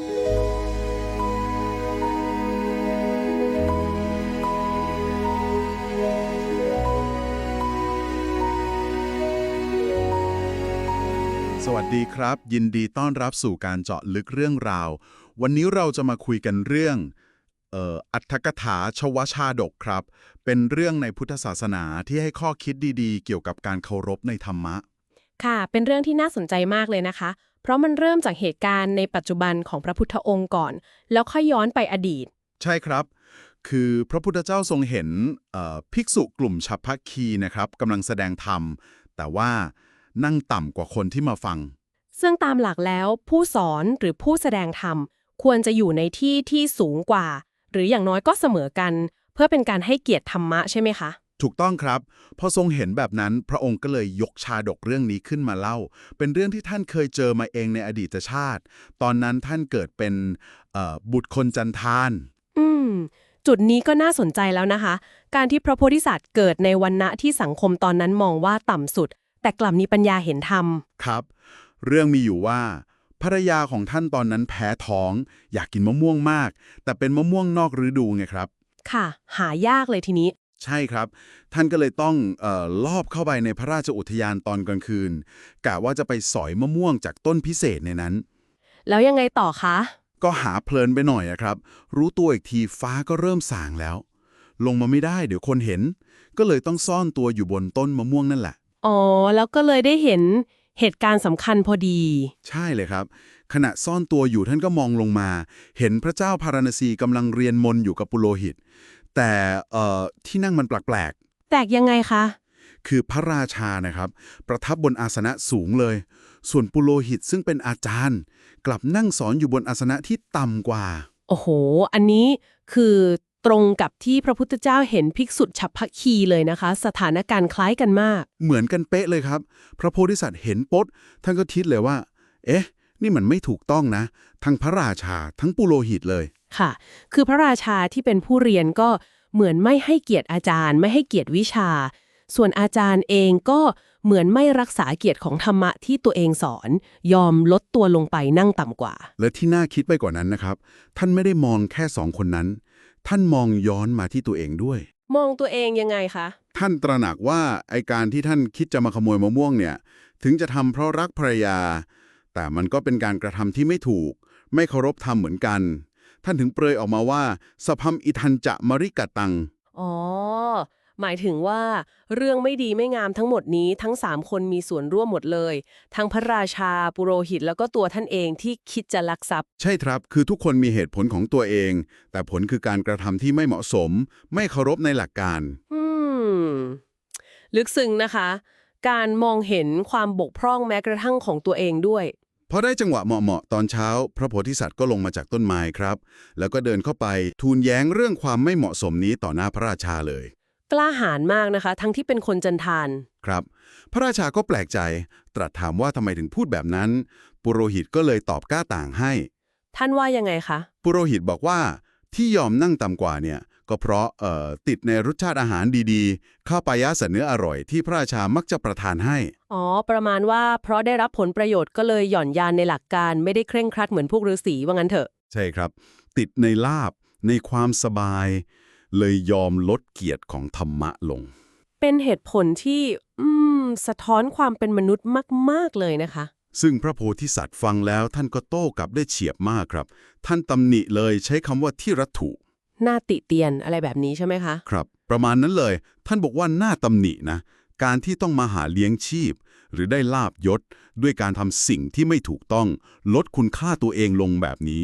สวัสดีครับ ยินดีต้อนรับสู่การเจาะลึกเรื่องราว วันนี้เราจะมาคุยกันเรื่องอัตถกถาชวชาดกครับ เป็นเรื่องในพุทธศาสนาที่ให้ข้อคิดดีๆ เกี่ยวกับการเคารพในธรรมะ ค่ะ เป็นเรื่องที่น่าสนใจมากเลยนะคะ เพราะมันเริ่มจากเหตุการณ์ในปัจจุบันของพระพุทธองค์ก่อน แล้วค่อยย้อนไปอดีต ใช่ครับ คือพระพุทธเจ้าทรงเห็นเอ่อภิกษุกลุ่มฉัพพคีนะครับกำลังแสดงธรรม แต่ว่านั่งต่ำกว่าคนที่มาฟัง ซึ่งตามหลักแล้วผู้สอนหรือผู้แสดงธรรม ควรจะอยู่ในที่ที่สูงกว่า หรืออย่างน้อยก็เสมอกัน เพื่อเป็นการให้เกียรติธรรมะใช่ไหมคะ ถูกต้องครับ พอทรงเห็นแบบนั้นพระองค์ก็เลยยกชาดกเรื่องนี้ขึ้นมาเล่า เป็นเรื่องที่ท่านเคยเจอมาเองในอดีตชาติ ตอนนั้นท่านเกิดเป็นเอ่อบุตรคนจันทาน อืม จุดนี้ก็น่าสนใจแล้วนะคะ การที่พระโพธิสัตว์เกิดในวันณะที่สังคมตอนนั้นมองว่าต่ำสุด แต่กลับมีปัญญาเห็นธรรม ครับ เรื่องมีอยู่ว่าภรรยาของท่านตอนนั้นแพ้ท้อง อยากกินมะม่วงมาก แต่เป็นมะม่วงนอกฤดูไงครับ ค่ะ หายากเลยทีนี้ ใช่ครับ ท่านก็เลยต้องเอ่อลอบเข้าไปในพระราชอุทยานตอนกลางคืนกะว่าจะไปสอยมะม่วงจากต้นพิเศษในนั้น แล้วยังไงต่อคะ ก็หาเพลินไปหน่อยอะครับ รู้ตัวอีกทีฟ้าก็เริ่มส่างแล้ว ลงมาไม่ได้เดี๋ยวคนเห็น ก็เลยต้องซ่อนตัวอยู่บนต้นมะม่วงนั่นแหละ อ๋อ แล้วก็เลยได้เห็นเหตุการณ์สำคัญพอดี ใช่เลยครับ ขณะซ่อนตัวอยู่ท่านก็มองลงมา เห็นพระเจ้าพาราณสีกำลังเรียนมนต์อยู่กับปุโรหิต แต่เอ่อที่นั่งมันแปลกแตกยังไงคะๆคือพระราชานะครับ ประทับบนอาสนะสูงเลย ส่วนปุโรหิตซึ่งเป็นอาจารย์ กลับนั่งสอนอยู่บนอาสนะที่ต่ำกว่า โอ้โห อันนี้คือตรงกับที่พระพุทธเจ้าเห็นภิกษุฉัพพคีเลยนะคะ สถานการณ์คล้ายกันมาก เหมือนกันเป๊ะเลยครับ พระโพธิสัตว์เห็นปดท่านก็คิดเลยว่า เอ๊ะ นี่มันไม่ถูกต้องนะ ทั้งพระราชาทั้งปุโรหิตเลยค่ะ คือพระราชาที่เป็นผู้เรียนก็เหมือนไม่ให้เกียรติอาจารย์ ไม่ให้เกียรติวิชา ส่วนอาจารย์เองก็เหมือนไม่รักษาเกียรติของธรรมะที่ตัวเองสอน ยอมลดตัวลงไปนั่งต่ำกว่า และที่น่าคิดไปกว่านั้นนะครับ ท่านไม่ได้มองแค่สองคนนั้น ท่านมองย้อนมาที่ตัวเองด้วย มองตัวเองยังไงคะ ท่านตระหนักว่าไอการที่ท่านคิดจะมาขโมยมะม่วงเนี่ย ถึงจะทำเพราะรักภรรยา แต่มันก็เป็นการกระทำที่ไม่ถูก ไม่เคารพธรรมเหมือนกัน ท่านถึงเปรยออกมาว่าสพัมอิทันจะมริกะตัง อ๋อ หมายถึงว่า เรื่องไม่ดีไม่งามทั้งหมดนี้ทั้งสามคนมีส่วนร่วมหมดเลย ทั้งพระราชาปุโรหิตแล้วก็ตัวท่านเองที่คิดจะลักทรัพย์ ใช่ครับ คือทุกคนมีเหตุผลของตัวเอง แต่ผลคือการกระทำที่ไม่เหมาะสม ไม่เคารพในหลักการ อืม ลึกซึ้งนะคะการมองเห็นความบกพร่องแม้กระทั่งของตัวเองด้วย พอได้จังหวะเหมาะๆตอนเช้า พระโพธิสัตว์ก็ลงมาจากต้นไม้ครับ แล้วก็เดินเข้าไปทูลแย้งเรื่องความไม่เหมาะสมนี้ต่อหน้าพระราชาเลย กล้าหาญมากนะคะ ทั้งที่เป็นคนจันทาน ครับ พระราชาก็แปลกใจ ตรัสถามว่าทำไมถึงพูดแบบนั้น ปุโรหิตก็เลยตอบกล้าต่างให้ ท่านว่ายังไงคะ ปุโรหิตบอกว่าที่ยอมนั่งต่ำกว่าเนี่ย ก็เพราะเอ่อติดในรสชาติอาหารดีๆ ข้าวปลายะสันเนื้ออร่อยที่พระราชามักจะประทานให้ อ๋อ ประมาณว่าเพราะได้รับผลประโยชน์ก็เลยหย่อนยานในหลักการไม่ได้เคร่งครัดเหมือนพวกฤาษีว่างั้นเถอะ ใช่ครับ ติดในลาบในความสบาย เลยยอมลดเกียรติของธรรมะลง เป็นเหตุผลที่อืมสะท้อนความเป็นมนุษย์มาก ๆ เลยนะคะซึ่งพระโพธิสัตว์ฟังแล้วท่านก็โต้กลับได้เฉียบมากครับ ท่านตำหนิเลยใช้คำว่าที่รัถุห น้าติเตียนอะไรแบบนี้ใช่ไหมคะ ครับ ประมาณนั้นเลย ท่านบอกว่าหน้าตำหนินะ การที่ต้องมาหาเลี้ยงชีพ หรือได้ลาบยศ ด้วยการทำสิ่งที่ไม่ถูกต้อง ลดคุณค่าตัวเองลงแบบนี้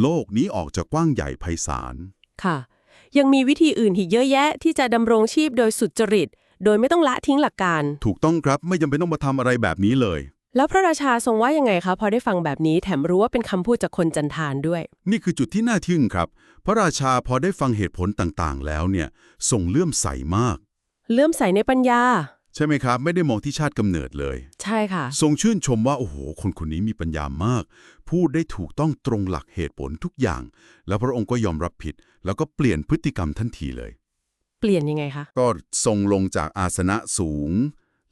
โลกนี้ออกจะกว้างใหญ่ไพศาลค่ะ ยังมีวิธีอื่นอีกเยอะแยะ ที่จะดำรงชีพโดยสุจริต โดยไม่ต้องละทิ้งหลักการ ถูกต้องครับไม่จำเป็นต้องมาทำอะไรแบบนี้เลย แล้วพระราชาทรงว่ายังไงคะพอได้ฟังแบบนี้แถมรู้ว่าเป็นคำพูดจากคนจันทานด้วย นี่คือจุดที่น่าทึ่งครับ พระราชาพอได้ฟังเหตุผลต่างๆ แล้วเนี่ยทรงเลื่อมใสมาก เลื่อมใสในปัญญา ใช่ไหมครับ ไม่ได้มองที่ชาติกำเนิดเลย ใช่ค่ะ ทรงชื่นชมว่า โอ้โห คนคนนี้มีปัญญามาก พูดได้ถูกต้องตรงหลักเหตุผลทุกอย่าง แล้วพระองค์ก็ยอมรับผิด แล้วก็เปลี่ยนพฤติกรรมทันทีเลย เปลี่ยนยังไงคะก็ทรงลงจากอาสนะสูง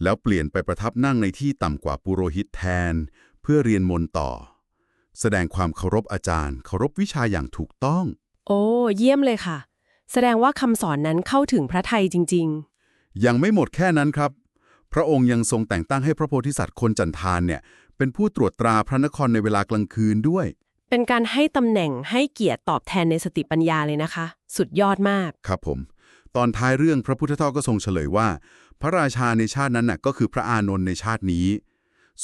แล้วเปลี่ยนไปประทับนั่งในที่ต่ำกว่าปุโรหิตแทน เพื่อเรียนมนต์ต่อ แสดงความเคารพอาจารย์ เคารพวิชาอย่างถูกต้อง โอ้ เยี่ยมเลยค่ะ แสดงว่าคำสอนนั้นเข้าถึงพระไทยจริงยังไม่หมดแค่นั้นครับ พระองค์ยังทรงแต่งตั้งให้พระโพธิสัตว์คนจันทานเนี่ย เป็นผู้ตรวจตราพระนครในเวลากลางคืนด้วยๆเป็นการให้ตำแหน่งให้เกียรติตอบแทนในสติปัญญาเลยนะคะ สุดยอดมาก ครับผม ตอนท้ายเรื่องพระพุทธเจ้าก็ทรงเฉลยว่า พระราชาในชาตินั้นน่ะก็คือพระอานนท์ในชาตินี้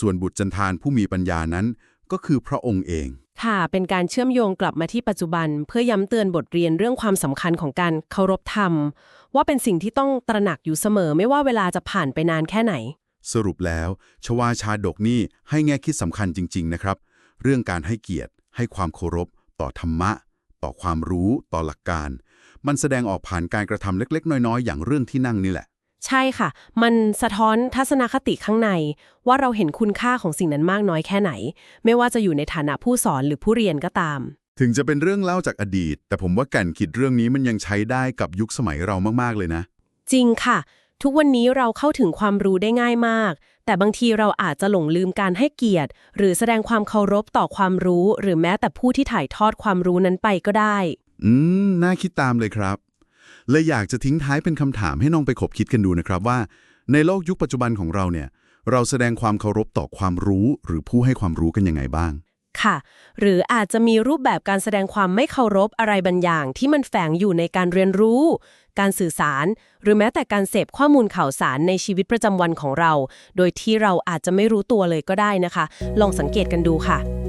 ส่วนบุตรจันทานผู้มีปัญญานั้นก็คือพระองค์เอง ค่ะ เป็นการเชื่อมโยงกลับมาที่ปัจจุบัน เพื่อย้ำเตือนบทเรียนเรื่องความสำคัญของการเคารพธรรม ว่าเป็นสิ่งที่ต้องตระหนักอยู่เสมอไม่ว่าเวลาจะผ่านไปนานแค่ไหน สรุปแล้วชวาชาดกนี่ให้แง่คิดสำคัญจริง ๆ นะครับ เรื่องการให้เกียรติ ให้ความเคารพ ต่อธรรมะ ต่อความรู้ ต่อหลักการ มันแสดงออกผ่านการกระทำเล็ก ๆ น้อยๆ อย่างเรื่องที่นั่งนี่แหละ ใช่ค่ะ มันสะท้อนทัศนคติข้างใน ว่าเราเห็นคุณค่าของสิ่งนั้นมากน้อยแค่ไหน ไม่ว่าจะอยู่ในฐานะผู้สอนหรือผู้เรียนก็ตาม ถึงจะเป็นเรื่องเล่าจากอดีต แต่ผมว่าแก่นคิดเรื่องนี้มันยังใช้ได้กับยุคสมัยเรามากๆเลยนะ จริงค่ะ ทุกวันนี้เราเข้าถึงความรู้ได้ง่ายมาก แต่บางทีเราอาจจะหลงลืมการให้เกียรติ หรือแสดงความเคารพต่อความรู้ หรือแม้แต่ผู้ที่ถ่ายทอดความรู้นั้นไปก็ได้ อืมน่าคิดตามเลยครับ เลยอยากจะทิ้งท้ายเป็นคำถามให้น้องไปขบคิดกันดูนะครับว่า ในโลกยุคปัจจุบันของเราเนี่ย เราแสดงความเคารพต่อความรู้หรือผู้ให้ความรู้กันยังไงบ้าง ค่ะ หรืออาจจะมีรูปแบบการแสดงความไม่เคารพอะไรบางอย่าง ที่มันแฝงอยู่ในการเรียนรู้ การสื่อสาร หรือแม้แต่การเสพข้อมูลข่าวสารในชีวิตประจำวันของเรา โดยที่เราอาจจะไม่รู้ตัวเลยก็ได้นะคะ ลองสังเกตกันดูค่ะ